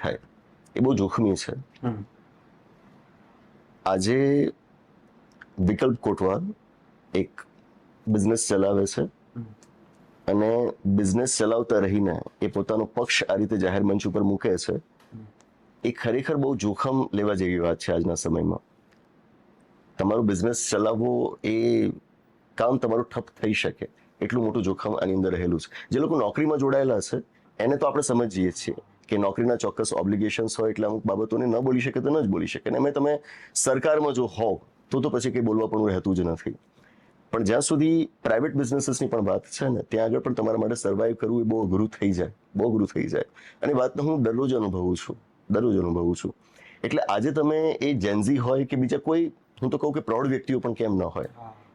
થાય. એ બહુ જોખમી છે. આજે વિકલ્પ કોટવાલ એક બિઝનેસ ચલાવે છે. અને બિઝનેસ ચલાવતા રહીને એ પોતાનો પક્ષ આ રીતે જાહેર મંચ ઉપર મૂકે છે. એ ખરેખર બહુ જોખમ લેવા જેવી વાત છે આજના સમયમાં. તમારું બિઝનેસ ચલાવવો એ કામ તમારું ઠપ થઈ શકે. એટલું મોટું જોખમ આની અંદર રહેલું છે. જે લોકો નોકરીમાં જોડાયેલા છે એને તો આપણે સમજીએ છીએ. કે નોકરીના ચોક્કસ ઓબ્લિગેશન્સ હોય એટલે અમુક બાબતોને ન બોલી શકે તો ન જ બોલી શકે. અને એમાં તમે સરકારમાં જો હોવ તો તો પછી કંઈ બોલવા પણ રહેતું જ નથી. પણ જ્યાં સુધી પ્રાઇવેટ બિઝનેસીસની પણ વાત છે ને ત્યાં આગળ પણ તમારા માટે સર્વાઈવ કરવું એ બહુ અઘરું થઈ જાય બહુ અઘરું થઈ જાય. અને વાતનો હું દરરોજ અનુભવું છું દરરોજ અનુભવું છું. એટલે આજે તમે એ જેન્ઝી હોય કે બીજા કોઈ હું તો કહું કે પ્રૌઢ વ્યક્તિઓ પણ કેમ ન હોય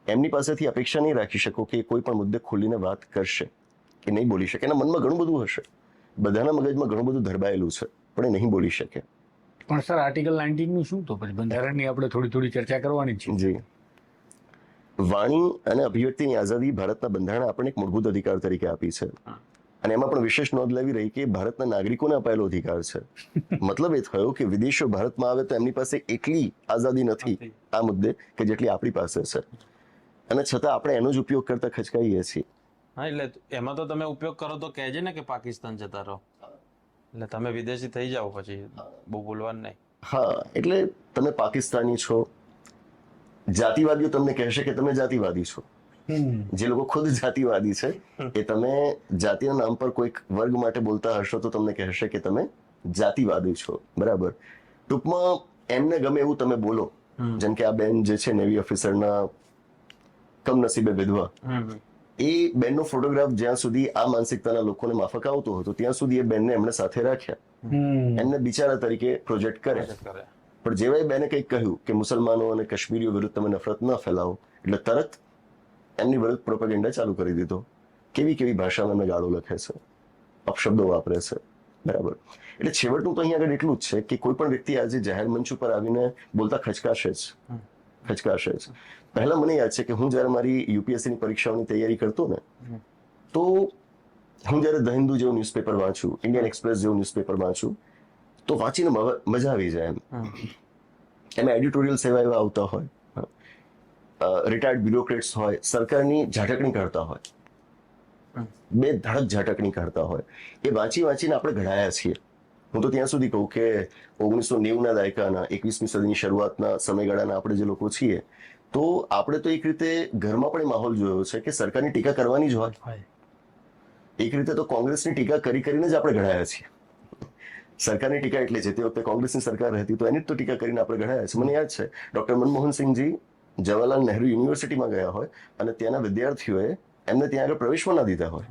એમની પાસેથી અપેક્ષા નહીં રાખી શકો કે કોઈ પણ મુદ્દે ખુલીને વાત કરશે કે નહીં બોલી શકે. એના મનમાં ઘણું બધું હશે. બધાના મગજમાં ઘણું બધું ધરબાયેલું છે પણ એ નહીં બોલી શકે. પણ સર આર્ટિકલ નાઇન્ટીનનું શું? તો પછી બંધારણની આપણે થોડી થોડી ચર્ચા કરવાની છે. જી. વાણી અને અભિવ્યક્તિની આઝાદી ભારતના બંધારણે આપણને એક મૂળભૂત અધિકાર તરીકે આપી છે. અને એમાં પણ વિશેષ નોંધ લેવી રહી કે ભારતના નાગરિકોને અપાયેલો અધિકાર છે. મતલબ એ થયો કે વિદેશો ભારતમાં આવે તો એમની પાસે એટલી આઝાદી નથી. આ મુદ્દે કે જેટલી આપણી પાસે છે. અને છતાં આપણે એનો જ ઉપયોગ કરતા ખચકાઈએ છીએ. હા એટલે એમાં તો તમે ઉપયોગ કરો તો કહેજે ને કે પાકિસ્તાન જતા રહો. એટલે તમે વિદેશી થઈ જાઓ પછી બહુ બોલવાનું નહીં. હા એટલે તમે પાકિસ્તાની છો. જાતિવાદીઓ તમને કહેશે કે તમે જાતિવાદી છો. જે લોકો ખુદ જાતિવાદી છે એ તમે જાતિના નામ પર કોઈક વર્ગ માટે બોલતા હશો તો તમને કહેશે કે તમે જાતિવાદી છો. બરાબર? ટૂંકમાં એમને ગમે એવું તમે બોલો. જેમ કે આ બેન જે છે નેવી ઓફિસરના કમનસીબે વિધવા. એ બેનનો ફોટોગ્રાફ જ્યાં સુધી આ માનસિકતાના લોકોને માફક આવતો હતો ત્યાં સુધી એ બેનને એમણે સાથે રાખ્યા. એમને બિચારા તરીકે પ્રોજેક્ટ કરે પણ જેવા બેને કંઈક કહ્યું કે મુસલમાનો અને કાશ્મીરીઓ વિરુદ્ધ તમે નફરત ન ફેલાવો એટલે તરત એમની વિરુદ્ધ પ્રોપેગેન્ડા ચાલુ કરી દીધો. કેવી કેવી ભાષામાં એમને ગાળો લખે છે. અપશબ્દો વાપરે છે. બરાબર. એટલે છેવટનું તો અહીંયા આગળ એટલું જ છે કે કોઈ પણ વ્યક્તિ આજે જાહેર મંચ ઉપર આવીને બોલતા ખચકાશે જ. ખચકાશે જ પહેલાં મને યાદ છે કે હું જ્યારે મારી યુપીએસસીની પરીક્ષાઓની તૈયારી કરતો ને તો હું જ્યારે ધ હિન્દુ જેવું ન્યૂઝપેપર વાંચું ઇન્ડિયન એક્સપ્રેસ જેવું ન્યૂઝપેપર વાંચું તો વાંચીને મજા આવી જાય એમ. એમાં એડિટોરિયલ સેવા એવા આવતા હોય રિટાયર્ડ બ્યુરોક્રેટ્સ હોય સરકારની ઝાટકણી કરતા હોય. બે ધડક ઝાટકણી કરતા હોય. એ વાંચી વાંચીને આપણે ઘડાયા છીએ. હું તો ત્યાં સુધી કહું કે ઓગણીસો નેવુંના દાયકાના એકવીસમી સદીની શરૂઆતના સમયગાળાના આપણે જે લોકો છીએ તો આપણે તો એક રીતે ઘરમાં પણ માહોલ જોયો છે કે સરકારની ટીકા કરવાની જ હોય. એક રીતે તો કોંગ્રેસની ટીકા કરી કરીને જ આપણે ઘડાયા છીએ. સરકારની ટીકા એટલે છે તે વખતે કોંગ્રેસની સરકાર હતી તો એની જ તો ટીકા કરીને આપણે ઘડાયા છે મને યાદ છે ડોક્ટર મનમોહનસિંહજી જવાહરલાલ નહેરુ યુનિવર્સિટીમાં ગયા હોય અને ત્યાંના વિદ્યાર્થીઓએ એમને ત્યાં આગળ પ્રવેશમાં ના દીધા હોય.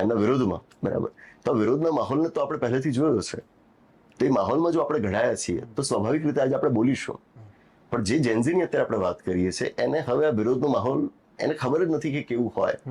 એમના વિરોધમાં બરાબર? તો વિરોધના માહોલને તો આપણે પહેલેથી જોયો છે. તો એ માહોલમાં જો આપણે ઘડાયા છીએ, તો સ્વાભાવિક રીતે આજે આપણે બોલીશું. પણ જે જેન્ઝીની અત્યારે આપણે વાત કરીએ છીએ, એને હવે આ વિરોધનો માહોલ, એને ખબર જ નથી કે કેવું હોય.